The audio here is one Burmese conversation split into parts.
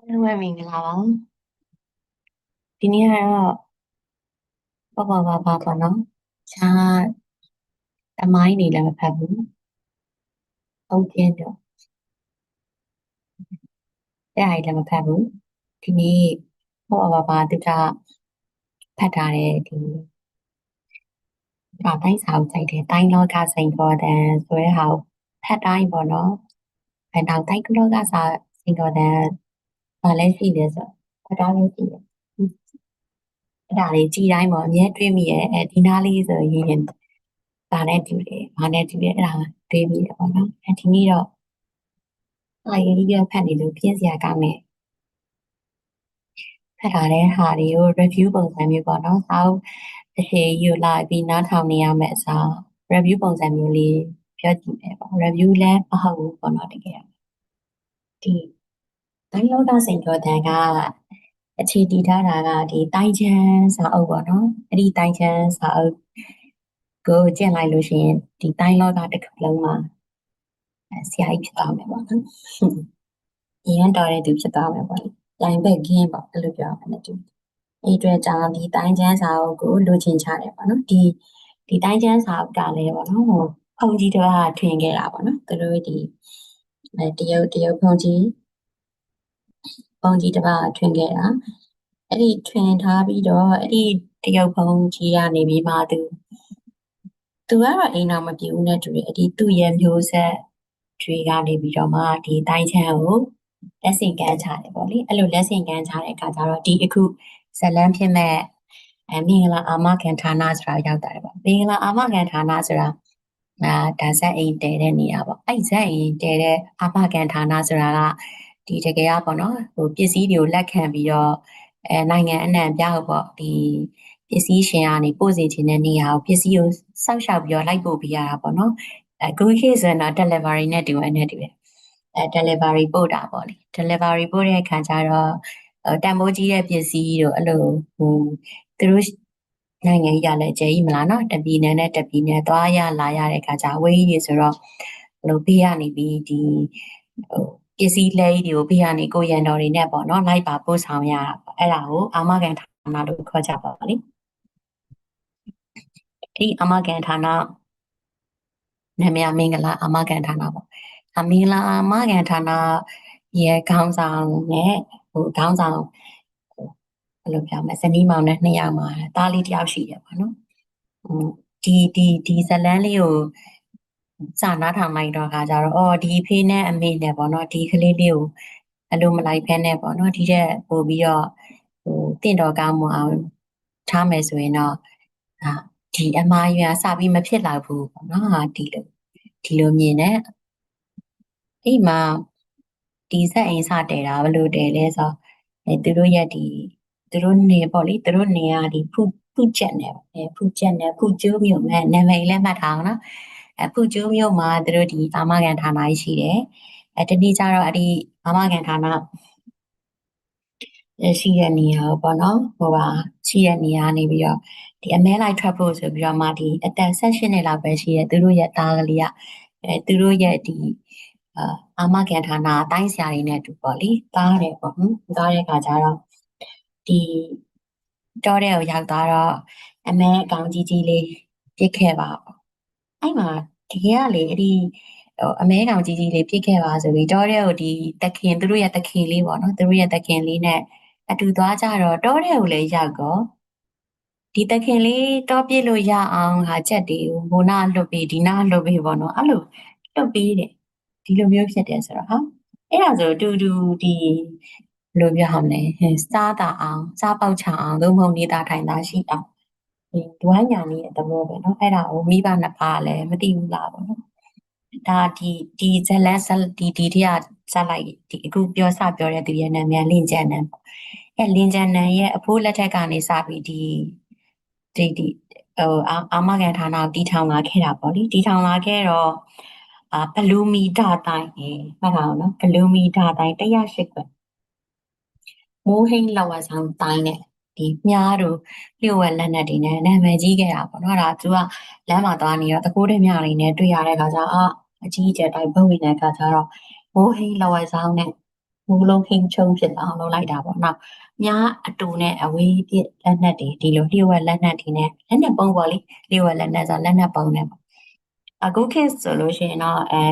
အားလုံးပဲမင်္ဂလာပါဒီနေ့ကတော့ပေါ့ပေါ့ပါပါပေါ့နော်ခြားတမိုင်းနေလည်းမဖတ်ဘူးဟုတ်ကဲ့တော့အဲ့အားလည်းမဖတ်ဘူးဒီနေ့ပေါ့ပေါ့ပါပါသူကဖတ်ထားတဲ့ဒီဒါတိုင်းစာအုပ်စိုက်တဲ့တိုင်းလောကစိန်ခေါ်တဲ့ဆိုရဲဟာဖတ်တိုင်းပေါ့နော်အဲနောက်တိုင်းလောကစာစိန်ခေါ်တဲ့ ဘာလဲရှိလဲဆိုဖတ်တိုင်းလေးရှိတယ်အဲ့ဒါလေးကြည်တိုင်းပေါ့အမြဲတွေးမိရဲ့အဲဒီနားလေးဆိုရင်ဒါနဲ့တူတယ်ဘာနဲ့တူတယ်အဲ့ဒါတွေးမိတယ်ပေါ့နော်အဲဒီနေ့တော့အာရေးကြီးဖတ်နေလို့ပြင်းစရာကောင်းတယ်ဖတ်ထားတဲ့ဟာတွေကို review ပုံစံမျိုးပေါ့နော်စာအုပ်တစ်ခေယူလိုက်ပြီးနားထောင်နေရမယ့်အစား review ပုံစံမျိုးလေးပြောကြည့်မယ်ပေါ့ review လည်းမဟုတ်ဘူးပေါ့နော်တကယ်ဒီ တိုင်းလောကစိန်ကျော်တန်ကအခြေတည်ထားတာကဒီတိုင်းချမ်းစာအုပ်ပေါ့နော်အဲ့ဒီတိုင်းချမ်းစာအုပ်ကိုကျင့်လိုက်လို့ရှိရင်ဒီတိုင်းလောကတစ်ခုလုံးမှာဆရာကြီးဖြစ်သွားမယ်ပေါ့နော်။အရင်တော်တဲ့သူဖြစ်သွားမယ်ပေါ့လေ။တိုင်ဘက်ကင်းပေါ့အဲ့လိုပြောရမယ်တူ။အဲ့အတွက်ကြောင့်ဒီတိုင်းချမ်းစာအုပ်ကိုလိုချင်ချတယ်ပေါ့နော်။ဒီဒီတိုင်းချမ်းစာအုပ်ကလည်းပေါ့နော်ဟိုဖုန်ကြီးတို့ကထွင်ခဲ့တာပေါ့နော်။သူတို့ဒီအဲတရုတ်တရုတ်ဖုန်ကြီး ဖုန်ကြီးတစ်ပါးထွင်ခဲ့တာ။အဲ့ဒီထွင်ထားပြီးတော့အဲ့ဒီတရုတ်ဖုန်ကြီးကနေပြီးမှသူသူကတော့အိမ်တော်မပြေဘူးနဲ့တူတယ်။အဲ့ဒီသူ့ရဲ့မျိုးဆက်တွေကနေပြီးတော့မှဒီတိုင်းချမ်းကိုလက်ဆင့်ကမ်းချတယ်ပေါ့လေအဲ့လိုလက်ဆင့်ကမ်းချတဲ့အခါကျတော့ဒီအခုဇလန်းဖြစ်မဲ့အမင်္ဂလာအာမခံဌာနဆိုတာရောက်တာပေါ့မင်္ဂလာအာမခံဌာနဆိုတာအာဒါဇက်အိမ်တဲတဲ့နေရာပေါ့အဲ့ဇက်အိမ်တဲတဲ့အာမခံဌာနဆိုတာက ဒီတကယ်ကပေါ့နော်ဟိုပစ္စည်းတွေကိုလက်ခံပြီးတော့အဲနိုင်ငံအနှံ့ပြဟုတ်ပေါ့ဒီပစ္စည်းရှင်ကနေပို့စီခြင်းတဲ့နေရာကိုပစ္စည်းကိုစောက်ရှောက်ပြီးတော့လိုက်ပို့ပေးရတာပေါ့နော်အခုခေတ်ဆိုရင်တော့ delivery နဲ့တူတယ်နဲ့တူတယ်အဲ delivery ပို့တာပေါ့လေ delivery ပို့တဲ့အခါကျတော့တန်ဖိုးကြီးတဲ့ပစ္စည်းတို့အဲ့လိုဟိုသူတို့နိုင်ငံကြီးကလည်းကြဲကြီးမလားနော်တပြည်နယ်နဲ့တပြည်နယ်သွားရလာရတဲ့အခါကျအဝေးကြီးဆိုတော့ဘလို့ဘေးကနေပြီးဒီဟို ပစ္စည်းလဲကြီးတွေကိုဘေးကနေကိုရန်တော်တွေနဲ့ပေါ့နော်လိုက်ပါပို့ဆောင်ရတာပေါ့အဲ့ဒါကိုအာမခံဌာနလို့ခေါ်ကြပါလေအဲ့ဒီအာမခံဌာနနာမည်မင်္ဂလာအာမခံဌာနပေါ့အမင်္ဂလာအာမခံဌာနရဲ့ခေါင်းဆောင်နဲ့ဟိုခေါင်းဆောင်ဘယ်လိုပြောမလဲဇနီးမောင်နဲ့နှစ်ယောက်မှာတားလေးတယောက်ရှိတယ်ပေါ့နော်ဟိုဒီဒီဒီဇလန်းလေးကို စာနာထောင်လိုက်တော့ခါကြတော့အော်ဒီဖေးနဲ့အမေနဲ့ပေါ့နော်ဒီကလေးလေးကိုအလိုမလိုက်ဖဲနဲ့ပေါ့နော်ဒီတဲ့ပို့ပြီးတော့ဟိုတင့်တော်ကောင်းမအောင်ထားမယ်ဆိုရင်တော့အာဒီအမားရွာစပြီးမဖြစ်လာဘူးပေါ့နော်ဟာဒီလိုဒီလိုမြင်တဲ့အိမ်မှာဒီဇက်အိမ်စတဲတာဘယ်လိုတဲလဲဆိုအဲသူတို့ရဲ့ဒီသူတို့နေပေါ့လေသူတို့နေရဒီဖုဖုချက်နေအဲဖုချက်နေဖုကျိုးမြို့မဲ့နာမည်လည်းမှတ်ထားအောင်နော်အဲ ဖုကျိုးမြို့မှာသူတို့ဒီအာမခံဌာနကြီးရှိတယ်အဲတတိကျတော့အဲ့ဒီအာမခံဌာနရှိတဲ့နေရာပေါ့နော်ဟိုပါရှိတဲ့နေရာနေပြီးတော့ဒီအမဲလိုက်ထွက်ဖို့ဆိုပြီးတော့မှဒီအတန်ဆက်ရှင်နေလောက်ပဲရှိရဲ့သူတို့ရဲ့သားကလေးကအဲသူတို့ရဲ့ဒီအာအာမခံဌာနအတိုင်းဆရာတွေနဲ့တူပေါ့လေသားတယ်ပေါ့ဟင်သားတဲ့ခါကျတော့ဒီတောတဲ့ကိုရောက်သွားတော့အမဲအကောင်ကြီးကြီးလေးပြစ်ခဲ့ပါပေါ့ အဲ့မှာတကယ်ကလေအဲ့ဒီဟိုအမဲကောင်ကြီးကြီးလေးပြစ်ခဲ့ပါဆိုပြီးတောတဲ့ကိုဒီတခင်သူတို့ရဲ့တခင်လေးပေါ့နော်သူတို့ရဲ့တခင်လေးနဲ့အတူသွားကြတော့တောတဲ့ကိုလည်းရောက်တော့ဒီတခင်လေးတောပြစ်လို့ရအောင်ဟာချက်တွေဟိုနာလွတ်ပြီးဒီနာလွတ်ပြီးပေါ့နော်အဲ့လိုလွတ်ပြီးတယ်ဒီလိုမျိုးဖြစ်တယ်ဆိုတော့ဟာအဲ့ဒါဆိုတူတူဒီဘယ်လိုပြောရမလဲစားတာအောင်စားပေါက်ချအောင်သို့မဟုတ်နေတာထိုင်တာရှိအောင် ဒီဒွိုင်းညာလေးရဲ့သဘောပဲเนาะအဲ့ဒါကိုမိဘနှစ်ပါးလည်းမသိဘူးလားပေါ့နော်ဒါဒီဒီဇလန်ဇလဒီဒီတရဇလိုက်ဒီအခုပြောစပြောတဲ့သူရဲ့နာမည်လင်ကျန်နန်ပေါ့အဲလင်ကျန်နန်ရဲ့အဖိုးလက်ထက်ကနေစပြီးဒီဒီဒီဟိုအာမခံဌာနတီထောင်လာခဲ့တာပေါ့လေတီထောင်လာခဲ့တော့အာဘလူမီဒါတိုင်းအဲမှတ်ထားအောင်နော်ဘလူမီဒါတိုင်း108ခွက်မိုးဟိန်းလောက်ဝဆောင်တိုင်းနဲ့ ဒီမြားတို့လျှို့ဝှက်လက်နက်တွေနဲ့နာမည်ကြီးခဲ့တာပေါ့နော်ဒါသူကလမ်းမှာသွားနေတော့တကိုးတဲ့မြလေးနဲ့တွေ့ရတဲ့ခါကျအာအကြီးအကျယ်တိုင်းဘုံဝင်တဲ့ခါကျတော့မိုးဟိန်းလောက်ဝဆောင်နဲ့မူလုံးခင်းချုံဖြစ်အောင်လုပ်လိုက်တာပေါ့နော်ညာအတူနဲ့အဝေးပြစ်လက်နက်တွေဒီလိုလျှို့ဝှက်လက်နက်တွေနဲ့လက်နက်ပုံပေါ့လေလျှို့ဝှက်လက်နက်ဆိုလက်နက်ပုံနဲ့ပေါ့အခုခေတ်ဆိုလို့ရှိရင်တော့အဲ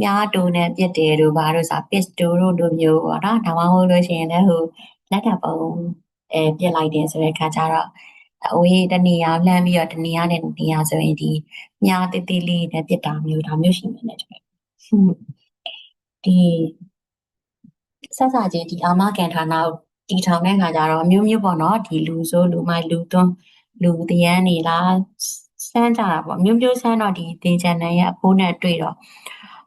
မြားတူနဲ့ပြစ်တယ်တို့ဘာလို့ဆိုပစ်တူတို့လိုမျိုးပေါ့နော်ဒါမှမဟုတ်လို့ရှိရင်လည်းဟိုလက်နက်ပုံ အဲပြစ်လိုက်တယ်ဆိုတဲ့ခါကျတော့အဝေးတနေရာလှမ်းပြီးတော့တနေရာနဲ့နေရာဆိုရင်ဒီမြားတိတိလေးနဲ့ပြစ်တာမျိုးဒါမျိုးရှိနေတယ်တဲ့ဒီဆက်စားချင်းဒီအာမကန်ဌာနကိုတီထောင်တဲ့ခါကျတော့မျိုးမျိုးပေါ့နော်ဒီလူဆိုးလူမိုက်လူသွန်းလူတရန်နေလားစမ်းကြတာပေါ့မျိုးမျိုးစမ်းတော့ဒီသင်္ချန်နံရဲ့အဖိုးနဲ့တွေ့တော့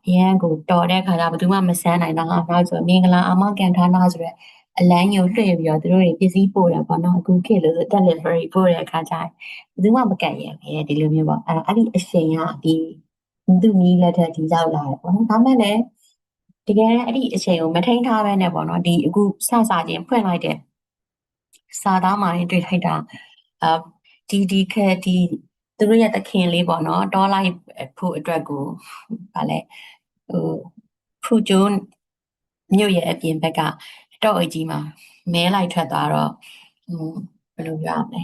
အရန်ကိုတော်တဲ့ခါကျဘယ်သူမှမစမ်းနိုင်တော့ဟာနောက်ဆိုမင်္ဂလာအာမကန်ဌာနဆိုတဲ့ အလန်းညိုတွေ့ပြီးတော့သူတို့တွေပစ္စည်းပို့တယ်ပေါ့နော်အခုခေတ်လို့ဆို delivery ပို့တဲ့အခါကျရင်ဘယ်သူမှမကန့်ရဘူးဒီလိုမျိုးပေါ့အဲအဲ့ဒီအချိန်ကဒီသူမီးလက်ထက်ဒီရောက်လာတယ်ပေါ့နော်ဒါမှလည်းတကယ်အဲ့ဒီအချိန်ကိုမထိန်ထားပဲနဲ့ပေါ့နော်ဒီအခုစစချင်းဖွင့်လိုက်တဲ့စာသားမှာတွေ့ထိုက်တာအာဒီဒီခဲဒီသူတို့ရဲ့သခင်လေးပေါ့နော်တောလိုက်ဖို့အတွက်ကိုဗာလဲဟိုဖူကျိုးမြို့ရဲ့အပြင်ဘက်က တော့အကြီးမှာမဲလိုက်ထွက်သွားတော့ဟိုဘယ်လိုပြောရမလဲ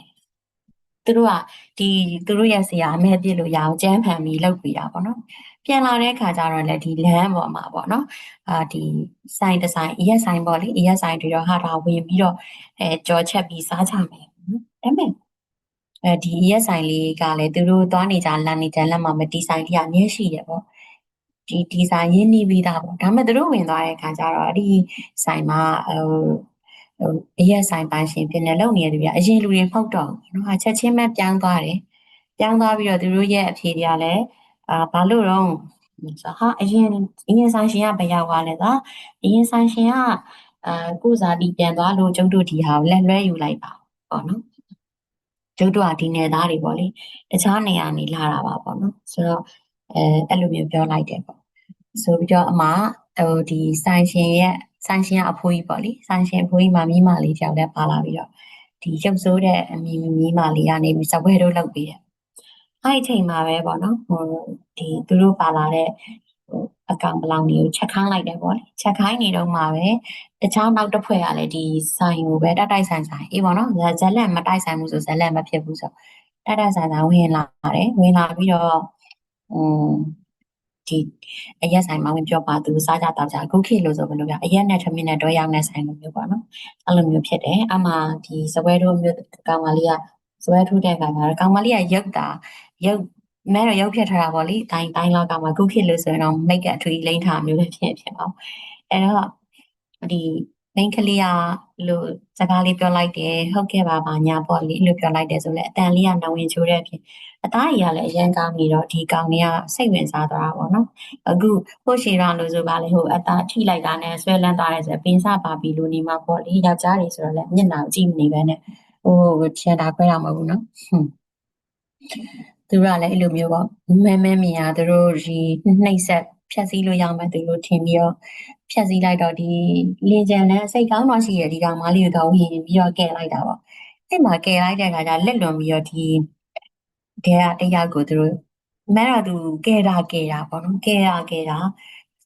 သူတို့ကဒီသူတို့ရဲ့ဆရာအမဲပြစ်လို့ရအောင်ကြမ်းဖန်ပြီးလုပ်ပြတာပေါ့နော်ပြန်လာတဲ့ခါကျတော့လည်းဒီလမ်းပေါ်မှာပေါ့နော်အာဒီဆိုင်ဒီဇိုင်းအရက်ဆိုင်ပေါ့လေအရက်ဆိုင်တွေတော့ဟာတာဝင်ပြီးတော့အဲကြော်ချက်ပြီးစားကြမယ်နော်ဒါပေမဲ့အဲဒီအရက်ဆိုင်လေးကလည်းသူတို့သွားနေကြလမ်းနေကြလမ်းမှာမဒီဇိုင်းကြီးအမြဲရှိတယ်ပေါ့ ဒီဒီဇိုင်းရင်းနှီးပြီးသားပေါ့ဒါပေမဲ့သူတို့ဝင်သွားတဲ့ခါကျတော့အဲ့ဒီဆိုင်မှာဟိုဟိုအရက်ဆိုင်ပိုင်ရှင်ဖြစ်နေလုံနေတယ်ဗျအရင်လူတွေမဟုတ်တော့ဘူးနော်ချက်ချင်းပဲပြောင်းသွားတယ်ပြောင်းသွားပြီးတော့သူတို့ရဲ့အဖြေတွေကလည်းအာဘာလို့တော့ဆိုဟာအရင်အရင်ဆိုင်ရှင်ကဘယ်ရောက်သွားလဲသာအရင်ဆိုင်ရှင်ကအာကိုစားတီပြန်သွားလို့ကျုပ်တို့ဒီဟာကိုလက်လွဲယူလိုက်ပါပေါ့နော်ကျုပ်တို့ကဒီနယ်သားတွေပေါ့လေတခြားနေရာနေလာတာပါပေါ့နော်ဆိုတော့အဲအဲ့လိုမျိုးပြောလိုက်တယ်ပေါ့ ဆိုပြီးတော့အမဟိုဒီဆိုင်ရှင်ရဲ့ဆိုင်ရှင်ကအဖိုးကြီးပေါ့လေဆိုင်ရှင်အဖိုးကြီးမှာမိမလေးတယောက်လည်းပါလာပြီးတော့ဒီရုပ်ဆိုးတဲ့အမီမိမလေးကနေပြီးစပွဲတို့လုပ်ပြီးတယ်အဲ့ဒီချိန်မှာပဲပေါ့နော်ဟိုဒီသူတို့ပါလာတဲ့ဟိုအကောင့်ဘလောင်တွေကိုချက်ခိုင်းလိုက်တယ်ပေါ့လေချက်ခိုင်းနေတော့မှပဲတခြားနောက်တစ်ဖွဲ့ကလည်းဒီဆိုင်ကိုပဲတိုက်တိုက်ဆိုင်ဆိုင်အေးပေါ့နော်ဇက်လက်မတိုက်ဆိုင်ဘူးဆိုဇက်လက်မဖြစ်ဘူးဆိုတိုက်တိုက်ဆိုင်ဆိုင်ဝင်လာတယ်ဝင်လာပြီးတော့ဟို ဒီအရက်ဆိုင်မှာဝင်ပြောပါသူစားကြတော့ကြအခုခေတ်လို့ဆိုဘယ်လိုပြအရက်နဲ့ထမင်းနဲ့တော့ရောက်နေဆိုင်လိုမျိုးပေါ့နော်အဲ့လိုမျိုးဖြစ်တယ်အမှဒီစပွဲတို့မျိုးကောင်မလေးကစပွဲထူးတဲ့ကောင်ကကောင်မလေးကရုပ်တာရုပ်မဲတော့ရုပ်ဖြစ်ထားတာပေါ့လေတိုင်းတိုင်းလောက်ကမှခုခေတ်လို့ဆိုရင်တော့မိတ်ကအထွေလိမ့်ထားမျိုးလည်းဖြစ်ဖြစ်ပါအဲ့တော့ဒီ မိန်းကလေးကလို့စကားလေးပြောလိုက်တယ်ဟုတ်ကဲ့ပါပါညာပေါ့လေလို့ပြောလိုက်တယ်ဆိုလဲအတန်လေးကနဝင်ချိုးတဲ့အဖြစ်အသားကြီးကလည်းအရန်ကောင်းနေတော့ဒီကောင်လေးကစိတ်ဝင်စားသွားတာပေါ့နော်အခုဟိုရှေရလို့ဆိုပါလေဟိုအသားထိလိုက်တာနဲ့ဆွဲလန်းသွားတယ်ဆိုပင်းစပါပြီလို့နေမှာပေါ့လေယောက်ျားတွေဆိုတော့လည်းမျက်နှာကြည့်မနေပဲနဲ့ဟိုချန်တာခွဲရမှာဘူးနော်သူကလည်းအဲ့လိုမျိုးပေါ့မဲမဲမြင်ရသူတို့ဒီနှိပ်ဆက်ဖြတ်စည်းလို့ရမယ်သူတို့ထင်ပြီးတော့ ဖြတ်စည်းလိုက်တော့ဒီလင်ကြံနဲ့စိတ်ကောင်းတော့ရှိရဒီကောင်မလေးကိုဝင်ပြီးတော့ကဲလိုက်တာပေါ့အဲ့မှာကဲလိုက်တဲ့အခါကျလက်လွန်ပြီးတော့ဒီတဲကတယောက်ကိုသူတို့မဲတော့သူကဲတာကဲတာပေါ့နော်ကဲတာကဲတာ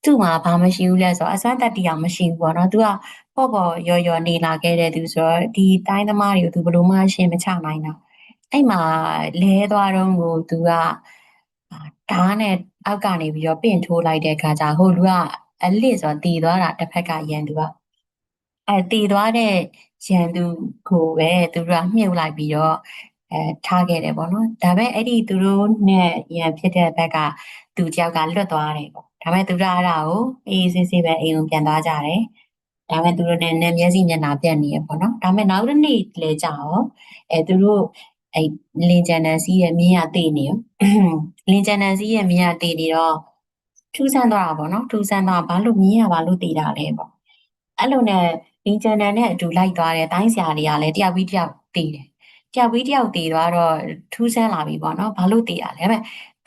သူ့မှာဘာမရှိဘူးလဲဆိုတော့အစွမ်းတက်တရားမရှိဘူးပေါ့နော်သူကပေါ့ပေါ့ရော်ရော်နေလာခဲ့တဲ့သူဆိုတော့ဒီတိုင်းသမားတွေကိုသူဘယ်လိုမှရှင်းမချနိုင်တာအဲ့မှာလဲသွားတော့ကိုသူကဓာတ်နဲ့အောက်ကနေပြီးတော့ပင့်ထိုးလိုက်တဲ့အခါကျဟိုလူက အလစ်ဆိုတည်သွားတာတစ်ဖက်ကရန်သူကအဲတည်သွားတဲ့ရန်သူကိုပဲသူတို့ကမြှုပ်လိုက်ပြီးတော့အဲထားခဲ့တယ်ပေါ့နော်ဒါပေမဲ့အဲ့ဒီသူတို့နဲ့ရန်ဖြစ်တဲ့ဘက်ကသူတယောက်ကလွတ်သွားတယ်ပေါ့ဒါပေမဲ့သူတို့အဲ့ဒါကိုအေးဆေးဆေးပဲအိမ်ကိုပြန်သွားကြတယ်ဒါပေမဲ့သူတို့နဲ့မျက်စိမျက်နှာပြတ်နေရပေါ့နော်ဒါပေမဲ့နောက်တစ်နေ့လဲကြာရောအဲသူတို့အဲ့လင်ဂျန်နန်စီးရဲ့မြင်းရတေးနေရောလင်ဂျန်နန်စီးရဲ့မြင်းရတေးနေတော့ ထူးဆန်းသွားတာပေါ့နော်ထူးဆန်းသွားဘာလို့မြင်းရဘာလို့တေးတာလဲပေါ့အဲ့လိုနဲ့လင်ဂျန်နန်နဲ့အတူလိုက်သွားတဲ့တိုင်းဆရာတွေကလည်းတယောက်ပြီးတယောက်တေးတယ်တယောက်ပြီးတယောက်တေးသွားတော့ထူးဆန်းလာပြီပေါ့နော်ဘာလို့တေးရလဲပဲ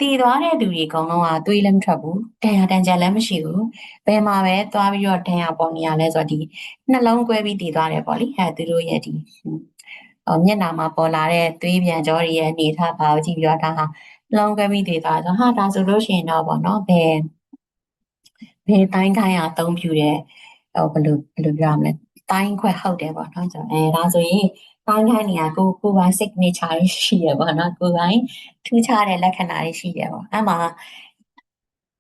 တည်သွားတဲ့သူတွေအကုန်လုံးကသွေးလည်းမထွက်ဘူးတန်ရတန်ကြလည်းမရှိဘူးဘယ်မှာပဲသွားပြီးတော့တန်ရပေါ်နေရလဲဆိုတော့ဒီနှလုံးကွဲပြီးတည်သွားတယ်ပေါ့လေအဲသူတို့ရဲ့ဒီမျက်နှာမှာပေါ်လာတဲ့သွေးပြန်ကြောတွေရဲ့အနေထားပါကိုကြည့်ပြီးတော့ဒါဟာလုံးကမိသေးတာဆိုဟာဒါဆိုလို့ရှိရင်တော့ပေါ့နော်ဘယ် ဘယ်တိုင်းတိုင်းအသုံးပြုတဲ့ဟဟိုဘယ်လိုဘယ်လိုပြောရမလဲတိုင်းခွဲဟုတ်တယ်ပေါ့နော်ကျွန်တော်အဲဒါဆိုရင်တိုင်းခိုင်းနေရကိုကိုပိုင်း signature ရှိရပေါ့နော်ကိုပိုင်းထူးခြားတဲ့လက္ခဏာတွေရှိတယ်ပေါ့အဲ့မှာ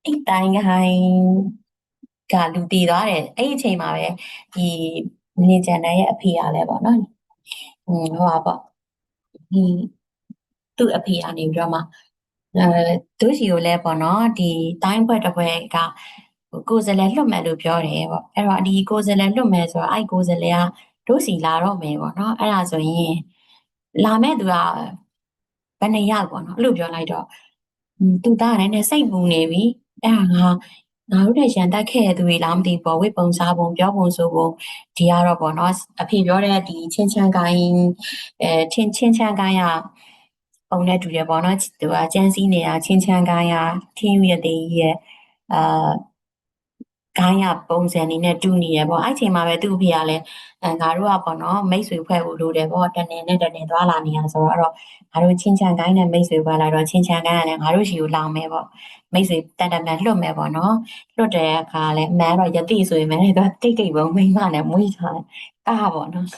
အဲ့တိုင်းခိုင်းကလူတည်သွားတယ်အဲ့ဒီအချိန်မှာပဲဒီနေဂျန်နယ်ရဲ့အဖေကလည်းပေါ့နော်ဟွန်းဟိုပါပေါ့ဒီသူ့အဖေကနေပြီးတော့မှအဲသူစီကိုလည်းပေါ့နော်ဒီတိုင်းဘွက်တစ်ဘွက်က ကိုယ်စလဲလွတ်မယ်လို့ပြောတယ်ပေါ့အဲ့တော့ဒီကိုယ်စလဲလွတ်မယ်ဆိုတော့အဲ့ကိုယ်စလဲကတို့စီလာတော့မယ်ပေါ့နော်အဲ့ဒါဆိုရင်လာမဲ့သူကဘယ်နှစ်ယောက်ပေါ့နော်အဲ့လိုပြောလိုက်တော့သူသားလည်းနဲ့စိတ်ပူနေပြီအဲ့ဒါငါငါတို့တဲ့ရန်တက်ခဲ့တဲ့သူတွေလားမသိဘူးပေါ့ဝိပုံစားပုံပြောပုံဆိုပုံဒီကတော့ပေါ့နော်အဖေပြောတဲ့ဒီချင်းချမ်းကိုင်းအဲချင်းချင်းချမ်းကိုင်းကပုံနဲ့တူတယ်ပေါ့နော်သူကကျန်းစည်းနေတာချင်းချမ်းကိုင်းကထင်းရတဲ့ရဲ့အာ ကိုင်းရပုံစံနေနဲ့တူနေရပေါ့အဲ့ချိန်မှာပဲသူ့အဖေကလည်းအဲငါတို့ကပေါ့နော်မိတ်ဆွေဖွဲ့ဖို့လိုတယ်ပေါ့တနေနဲ့တနေသွားလာနေရဆိုတော့အဲ့တော့ငါတို့ချင်းချမ်းကိုင်းနဲ့မိတ်ဆွေဖွဲ့လာတော့ချင်းချမ်းကိုင်းကလည်းငါတို့ရှိကိုလောင်မယ်ပေါ့မိတ်ဆွေတက်တက်မဲ့လွတ်မယ်ပေါ့နော်လွတ်တဲ့အခါလည်းအမှန်တော့ယတိဆိုရင်လည်းသူတိတ်တိတ်ပုံမိမနဲ့မွေးထားတယ်ကားပေါ့နော်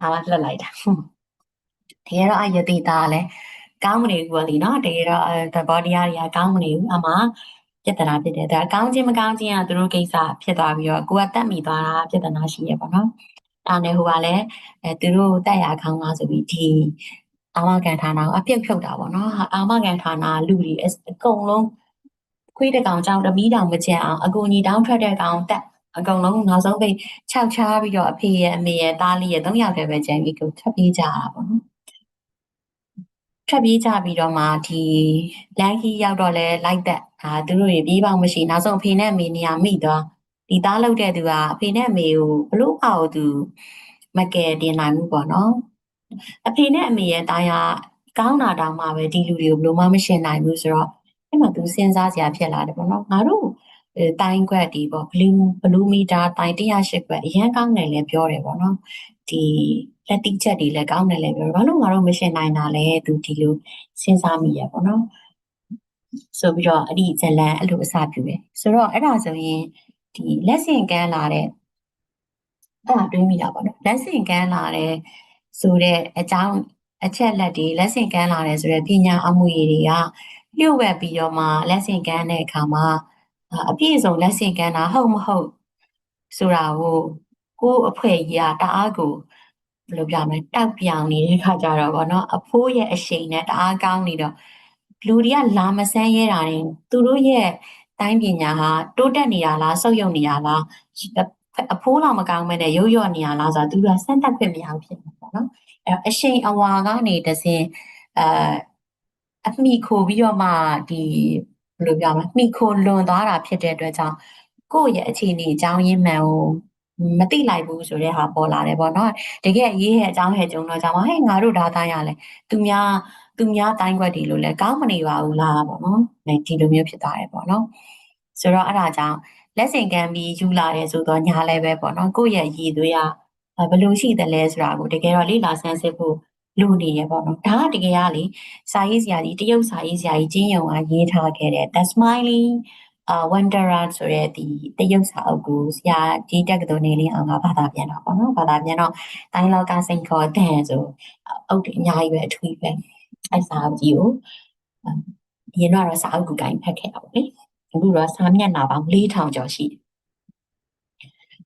အားမလွတ်လိုက်တာတကယ်တော့အယတိသားလည်းကောင်းမနေဘူးပေါ့လေနော်တကယ်တော့သဘောတရားတွေကကောင်းမနေဘူးအမှ ပြဿနာဖြစ်တယ်ဒါကောင်းခြင်းမကောင်းခြင်းကသူတို့ကိစ္စဖြစ်သွားပြီးတော့ကိုကတတ်မိသွားတာပြဿနာရှိရပေါ့နော်အဲ့နဲ့ဟိုကလည်းအဲသူတို့တက်ရခေါင်းလားဆိုပြီးဒီအာမခံဌာနကိုအပြုတ်ဖြုတ်တာပေါ့နော်အာမခံဌာနလူတွေအကုန်လုံးခွေးတကောင်ကြောင့်တမီးတောင်မကျန်အောင်အကူအညီတောင်းထွက်တဲ့ကောင်တက်အကုန်လုံးနောက်ဆုံးပိတ်ခြောက်ချားပြီးတော့အဖေရဲ့အမေရဲ့သားလေးရဲ့သုံးယောက်တည်းပဲကျန်ပြီးကိုထွက်ပြေးကြတာပေါ့နော် ထွက်ပြေးကြပြီးတော့မှဒီလန်ခီရောက်တော့လဲလိုက်သက်အာသူတို့တွေပြေးပေါင်းမရှိနောက်ဆုံးအဖေနဲ့အမေနေရာမိသွားဒီသားလောက်တဲ့သူကအဖေနဲ့အမေကိုဘလို့ပါကိုသူမကယ်တင်နိုင်ဘူးပေါ့နော်အဖေနဲ့အမေရဲ့တာယာကောင်းတာတောင်မှပဲဒီလူတွေကိုဘလို့မှမရှင်းနိုင်ဘူးဆိုတော့အဲ့မှာသူစဉ်းစားစရာဖြစ်လာတယ်ပေါ့နော်ငါတို့တိုင်းခွက်ဒီပေါ့ဘလူးဘလူးမီတာတိုင်း108ခွက်အရန်ကောင်းတယ်လည်းပြောတယ်ပေါ့နော် ဒီလက်တိချက်တွေလည်းကောင်းတယ်လည်းပြောတယ်ဘာလို့ငါတို့မရှင်းနိုင်တာလဲသူဒီလိုစဉ်းစားမိရပေါ့နော်ဆိုပြီးတော့အဲ့ဒီဇလန်အဲ့လိုအစပြုတယ်ဆိုတော့အဲ့ဒါဆိုရင်ဒီလက်ဆင့်ကမ်းလာတဲ့အဲ့ဒါတွေးမိတာပေါ့နော်လက်ဆင့်ကမ်းလာတဲ့ဆိုတဲ့အကြောင်းအချက်လက်တွေလက်ဆင့်ကမ်းလာတဲ့ဆိုတဲ့ပညာအမှုတွေတွေကလျှို့ဝှက်ပြီးတော့မှလက်ဆင့်ကမ်းတဲ့အခါမှာအပြည့်အစုံလက်ဆင့်ကမ်းတာဟုတ်မဟုတ်ဆိုတာကို ကိုယ်အဖွဲ့ကြီးကတအားကိုဘယ်လိုပြောမလဲတောက်ပြောင်နေတဲ့ခါကြတော့ဗောနော်အဖိုးရဲ့အရှိန်နဲ့တအားကောင်းနေတော့လူတွေကလာမဆန်းရဲတာတွေသူတို့ရဲ့တိုင်းပညာဟာတိုးတက်နေတာလားဆုတ်ယုတ်နေတာလားအဖိုးတော်မကောင်းမဲ့နဲ့ရုပ်ရော့နေရလားဆိုတာသူကစမ်းသပ်ခွင့်မရဘူးဖြစ်နေပေါ့နော်အဲ့တော့အရှိန်အဝါကနေတစဉ်အာအမိခိုပြီးတော့မှဒီဘယ်လိုပြောမလဲမိခိုလွန်သွားတာဖြစ်တဲ့အတွက်ကြောင့်ကိုယ့်ရဲ့အခြေအနေအကြောင်းရင်းမှန်ကို မသိလိုက်ဘူးဆိုတဲ့ဟာပေါ်လာတယ်ပေါ့နော်တကယ်ရေးရဲ့အကြောင်းဟဲ့ကြုံတော့ကြောင့်ဟဲ့ငါတို့ဒါသားရလဲသူများသူများတိုင်းွက်တွေလို့လဲကောင်းမနေပါဘူးလားပေါ့နော်ဒီလိုမျိုးဖြစ်သွားတယ်ပေါ့နော်ဆိုတော့အဲ့ဒါကြောင့်လက်ဆင့်ကမ်းပြီးယူလာတယ်ဆိုတော့ညာလည်းပဲပေါ့နော်ကိုယ့်ရဲ့ရည်သွေးကဘယ်လိုရှိသလဲဆိုတာကိုတကယ်တော့လေ့လာဆန်းစစ်ဖို့လိုနေရပေါ့နော်ဒါကတကယ်ကလေစာရေးဆရာကြီးတရုတ်စာရေးဆရာကြီးကျင်းယုံကရေးထားခဲ့တဲ့ The Smiling uh Wanderer ဆိုတဲ့ဒီတရုတ်စာအုပ်ကိုဆရာကြီးတက်ကတော်နေလင်းအောင်ကဘာသာပြန်တာပေါ့နော်ဘာသာပြန်တော့တိုင်းလောကစိန်ခေါ်တဲ့ဆိုအုပ်အများကြီးပဲအထူးပဲအဲစာအုပ်ကြီးကိုအရင်တော့စာအုပ်ကိုကိုင်းဖတ်ခဲ့တာပေါ့လေအခုတော့စာမျက်နှာပေါင်း4000ကျော်ရှိတယ်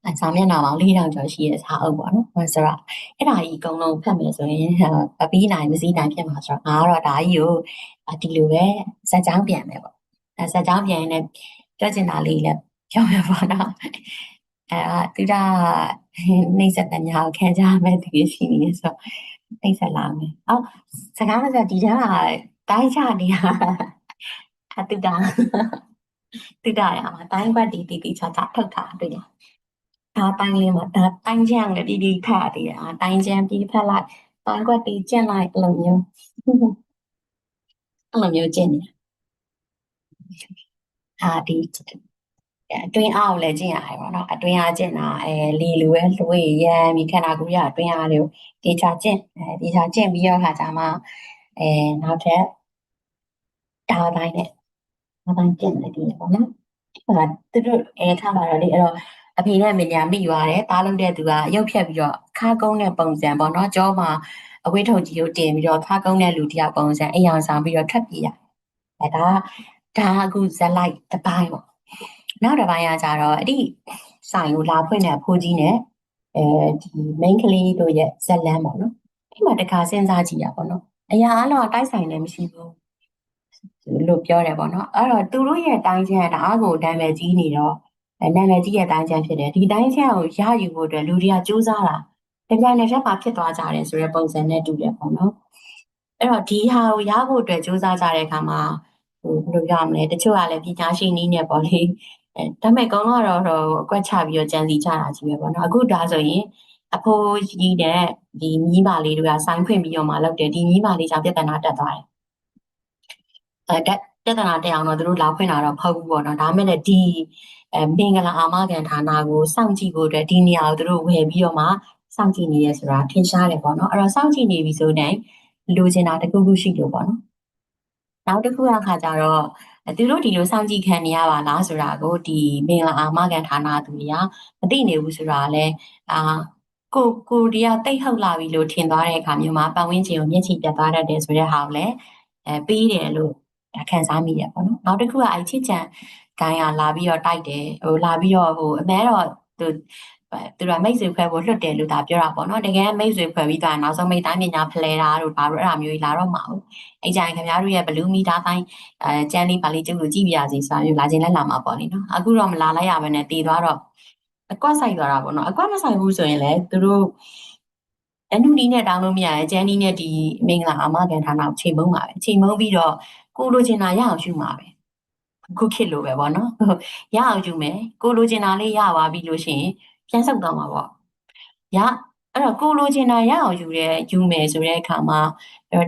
အစာမျက်နှာပေါင်း4000ကျော်ရှိတဲ့စာအုပ်ပေါ့နော်။ဆိုတော့အဲ့ဒါကြီးအကုန်လုံးဖတ်မယ်ဆိုရင်အပြီးနိုင်မစည်းနိုင်ဖြစ်မှာဆိုတော့ငါကတော့ဒါကြီးကိုဒီလိုပဲစက်ကြောင်းပြန်မယ်ပေါ့။ အဲစက်ကြောင်းပြန်ရင်လည်းပြောချင်တာလေးလည်းပြောမယ်ပေါ့နော်။အဲသူကနှိမ့်ဆက်တဲ့ညာကိုခံကြမယ်တကယ်ရှိနေဆိုတော့နှိမ့်ဆက်လာမယ်။အော်စကားမစဒီတန်းကတိုင်းချနေတာအတူတာတူတာရမှာတိုင်းဘတ်ဒီတီတီချာချာထုတ်တာတွေ့ရဒါတိုင်းလေးမှာဒါတိုင်းချမ်းလည်းပြီးပြီးဖတ်ရတယ်အာတိုင်းချမ်းပြီးဖတ်လိုက်တိုင်းကွက်တီကျင့်လိုက်အဲ့လိုမျိုးအဲ့လိုမျိုးကျင့်နေ အာဒီအတွင်းအားကိုလည်းကျင့်ရတယ်ပေါ့နော်အတွင်းအားကျင့်တာအဲလီလိုပဲလွေရမ်းပြီးခန္ဓာကိုယ်ရအတွင်းအားတွေကိုတေချာကျင့်အဲတေချာကျင့်ပြီးတော့ခါကျမှအဲနောက်ထပ်တာတိုင်းနဲ့တာတိုင်းကျင့်နေတယ်ပေါ့နော်အဲသူတို့အဲထားပါတော့လေအဲ့တော့အဖေနဲ့အမေညာမိသွားတယ်တားလုံးတဲ့သူကရုပ်ဖြတ်ပြီးတော့ခါကုန်းတဲ့ပုံစံပေါ့နော်ကြောမှာအဝိထုတ်ကြီးကိုတင်ပြီးတော့ခါကုန်းတဲ့လူတယောက်ပုံစံအိမ်အောင်ဆောင်ပြီးတော့ထွက်ပြေးရအဲဒါ ဒါအခုဇက်လိုက်တစ်ပိုင်းပေါ့နောက်တစ်ပိုင်းကကြတော့အဲ့ဒီဆိုင်ကိုလာဖွင့်တဲ့ဖိုးကြီးနဲ့အဲဒီ main ကလေးတို့ရဲ့ဇက်လန်းပေါ့နော်အဲ့မှာတခါစဉ်းစားကြည့်ရပါတော့အရာအလုံးတိုက်ဆိုင်လည်းမရှိဘူးလို့ပြောတယ်ပေါ့နော်အဲ့တော့သူတို့ရဲ့တိုင်းချမ်းတအားကိုဒဏ်ပဲကြီးနေတော့အဲနာမည်ကြီးရဲ့တိုင်းချမ်းဖြစ်တယ်ဒီတိုင်းချမ်းကိုရယူဖို့အတွက်လူတွေကစူးစမ်းတာတပြိုင်နက်တည်းမှာဖြစ်သွားကြတယ်ဆိုတဲ့ပုံစံနဲ့တူတယ်ပေါ့နော်အဲ့တော့ဒီဟာကိုရဖို့အတွက်စူးစမ်းကြတဲ့အခါမှာ ဟိုဘယ်လိုပြောမလဲတချို့ကလည်းပညာရှိနည်းနဲ့ပေါ့လေအဲဒါပေမဲ့ကောင်းတော့တော့အကွက်ချပြီးတော့ကြံစီကြတာကြီးပဲပေါ့နော်အခုဒါဆိုရင်အဖိုးကြီးတဲ့ဒီမိမလေးတွေကဆိုင်းဖွင့်ပြီးတော့မှလုပ်တယ်ဒီမိမလေးကြောင့်ပြဿနာတက်သွားတယ်အဲတက်ပြဿနာတက်အောင်တော့သူတို့လာဖွင့်တာတော့မဟုတ်ဘူးပေါ့နော်ဒါမဲ့လည်းဒီအဲမင်္ဂလာအာမခံဌာနကိုစောင့်ကြည့်ဖို့အတွက်ဒီနေရာကိုသူတို့ဝယ်ပြီးတော့မှစောင့်ကြည့်နေရဲဆိုတာထင်ရှားတယ်ပေါ့နော်အဲ့တော့စောင့်ကြည့်နေပြီဆိုရင်လိုချင်တာတခုခုရှိလို့ပေါ့နော် နောက်တစ်ခုကခါကြတော့သူတို့ဒီလိုစောင့်ကြည့်ခံနေရပါလားဆိုတာကိုဒီမင်္ဂလာအာမခံဌာနသူတွေကမသိနေဘူးဆိုတာလည်းအာကိုကိုဒီကတိတ်ဟုတ်လာပြီလို့ထင်သွားတဲ့အခါမျိုးမှာပတ်ဝန်းကျင်ကိုမျက်ခြေပြတ်သွားတတ်တယ်ဆိုတဲ့ဟာကိုလည်းအဲပေးတယ်လို့ခံစားမိရပေါ့နော်နောက်တစ်ခုကအဲချစ်ချံဂိုင်းကလာပြီးတော့တိုက်တယ်ဟိုလာပြီးတော့ဟိုအမဲတော့သူ သူကမိတ်ဆွေဖွဲ့ဖို့လွတ်တယ်လို့ဒါပြောတာပေါ့နော်တကယ်မိတ်ဆွေဖွဲ့ပြီးတော့နောက်ဆုံးမိတ်တိုင်းပညာဖလဲတာတို့ဘာလို့အဲ့ဒါမျိုးကြီးလာတော့မှာဟုတ်အဲ့ကြရင်ခင်ဗျားတို့ရဲ့ဘလူးမီတာတိုင်းအဲကျန်လေးပါလေးကျုပ်တို့ကြည့်ပြရစီဆိုရင်လာခြင်းလဲလာမှာပေါ့လေနော်အခုတော့မလာလိုက်ရဘဲနဲ့တည်သွားတော့အကွက်ဆိုင်သွားတာပေါ့နော်အကွက်မဆိုင်ဘူးဆိုရင်လည်းသူတို့အနုနီးနဲ့တောင်းလို့မရရဲ့ကျန်းနီးနဲ့ဒီမင်္ဂလာအာမခံဌာနကိုချိန်မုံပါပဲချိန်မုံပြီးတော့ကိုလိုချင်တာရအောင်ရှုမှာပဲခုခေတ်လိုပဲပေါ့နော်ရအောင်ယူမယ်ကိုလိုချင်တာလေးရပါပြီလို့ရှိရင် ပြန်ဆုပ်သွားမှာပေါ့ရအဲ့တော့ကိုလိုချင်တာရအောင်ယူတဲ့ယူမယ်ဆိုတဲ့အခါမှာ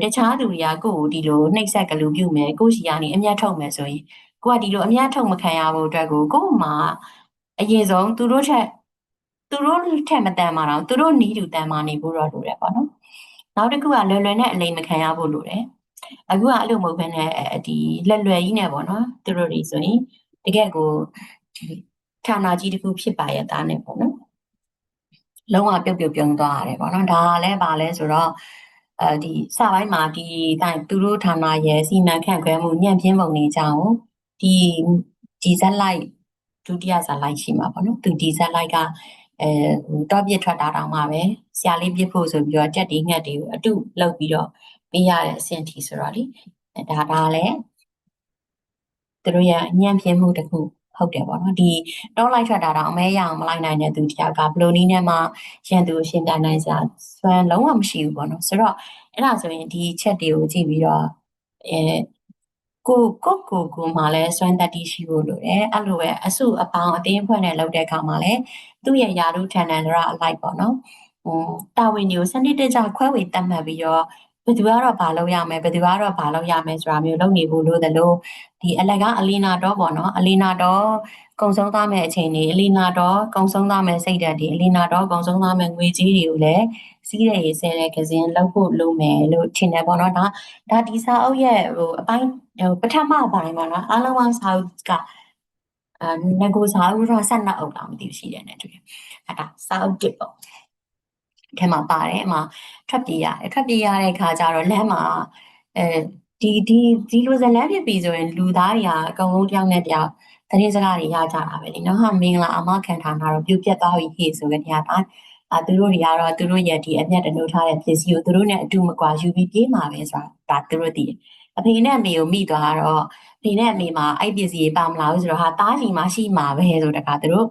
တခြားသူတွေကကိုကိုဒီလိုနှိပ်ဆက်ကလေးပြုမယ်ကိုရှိကနေအမျက်ထုတ်မယ်ဆိုရင်ကိုကဒီလိုအမျက်ထုတ်မခံရဖို့အတွက်ကိုကို့မှာအရင်ဆုံးသူတို့ထက်သူတို့ထက်မတန်မှာတော့သူတို့နီးတူတန်မှာနေဖို့တော့လိုတယ်ပေါ့နော်နောက်တစ်ခုကလွယ်လွယ်နဲ့အလိမ်မခံရဖို့လိုတယ်အခုကအဲ့လိုမဟုတ်ဘဲနဲ့ဒီလက်လွယ်ကြီးနဲ့ပေါ့နော်သူတို့တွေဆိုရင်တကယ်ကိုဒီ ဌာနကြီးတစ်ခုဖြစ်ပါရဲ့သားနဲ့ပေါ့နော်လုံးဝပြုတ်ပြုတ်ပြုံးသွားရတယ်ပေါ့နော်ဒါကလည်းပါလဲဆိုတော့အဲဒီစပိုင်းမှာဒီတိုင်သူတို့ဌာနရဲ့စီမံခန့်ခွဲမှုညံ့ပြင်းပုံတွေအကြောင်းဒီဒီဇက်လိုက်ဒုတိယဇက်လိုက်ရှိမှာပေါ့နော်သူဒီဇက်လိုက်ကအဲတော့ပြစ်ထွက်တာတောင်မှပဲဆရာလေးပြစ်ဖို့ဆိုပြီးတော့ကြက်တွေငှက်တွေကိုအတုလုပ်ပြီးတော့ပေးရတဲ့အဆင့်ထိဆိုတော့လေဒါဒါလည်းသူတို့ရဲ့ညံ့ပြင်းမှုတစ်ခု ဟုတ်တယ်ပေါ့နော်ဒီတော့လိုက်ထွက်တာတော့အမဲရအောင်မလိုက်နိုင်တဲ့သူတယောက်ကဘလိုနီးနဲ့မှရန်သူကိုရှင်းပြနိုင်စရာစွမ်းလုံးဝမရှိဘူးပေါ့နော်ဆိုတော့အဲ့ဒါဆိုရင်ဒီချက်တွေကိုကြည့်ပြီးတော့အဲကိုကိုကိုကိုမှလည်းစွမ်းတတိရှိဖို့လိုတယ်အဲ့လိုပဲအစုအပေါင်းအတင်းဖွဲ့နဲ့လုပ်တဲ့အခါမှာလည်းသူ့ရဲ့ယာရုဌာနန္ဒရအလိုက်ပေါ့နော်ဟိုတာဝန်တွေကိုစနစ်တကျခွဲဝေတတ်မှတ်ပြီးတော့ဘ ယ်သူကတော့ဘာလုပ်ရမယ်ဘယ်သူကတော့ဘာလုပ်ရမယ်ဆိုတာမျိုးလုပ်နေဖို့လို့တယ်လို့ဒီအလက်ကအလီနာတော့ပေါ့နော်အလီနာတော့ကုံဆုံးသားမဲ့အချိန်တွေအလီနာတော့ကုံဆုံးသားမဲ့စိတ်ဓာတ်တွေအလီနာတော့ကုံဆုံးသားမဲ့ငွေကြီးတွေကိုလည်းစီးတဲ့ရေးဆဲတဲ့ကစင်းလောက်ဖို့လုပ်မယ်လို့ထင်တယ်ပေါ့နော်ဒါဒါဒီစာအုပ်ရဲ့ဟိုအပိုင်းဟိုပထမပိုင်းပေါ့နော်အားလုံးပေါင်းစာအုပ်ကအဲငကိုစာအုပ်တော့ဆက်နှစ်အုပ်တော့မသိဘူးရှိတယ်နဲ့တွေ့အဲ့ဒါစာအုပ်တစ်ပေါ့ ထဲမှာပါတယ်အမှထွက်ပြေးရတယ်ထွက်ပြေးရတဲ့ခါကျတော့လမ်းမှာအဲဒီဒီဒီလိုဇလန်းဖြစ်ပြီဆိုရင်လူသားတွေကအကုန်လုံးတယောက်နဲ့တယောက်သတင်းစကားတွေရကြတာပဲလေနော်ဟာမင်္ဂလာအမခံထားတာတော့ပြုတ်ပြတ်သွားပြီဟေ့ဆိုကြတဲ့အားအာသူတို့တွေကတော့သူတို့ရဲ့ဒီအမျက်တနှုတ်ထားတဲ့ပစ္စည်းကိုသူတို့နဲ့အတူမကွာယူပြီးပြေးမှာပဲဆိုတာဒါသူတို့သိတယ်အဖေနဲ့အမေကိုမိသွားတော့အဖေနဲ့အမေမှာအဲ့ပစ္စည်းပါမလာဘူးဆိုတော့ဟာတားကြီးမှရှိမှာပဲဆိုတခါသူတို့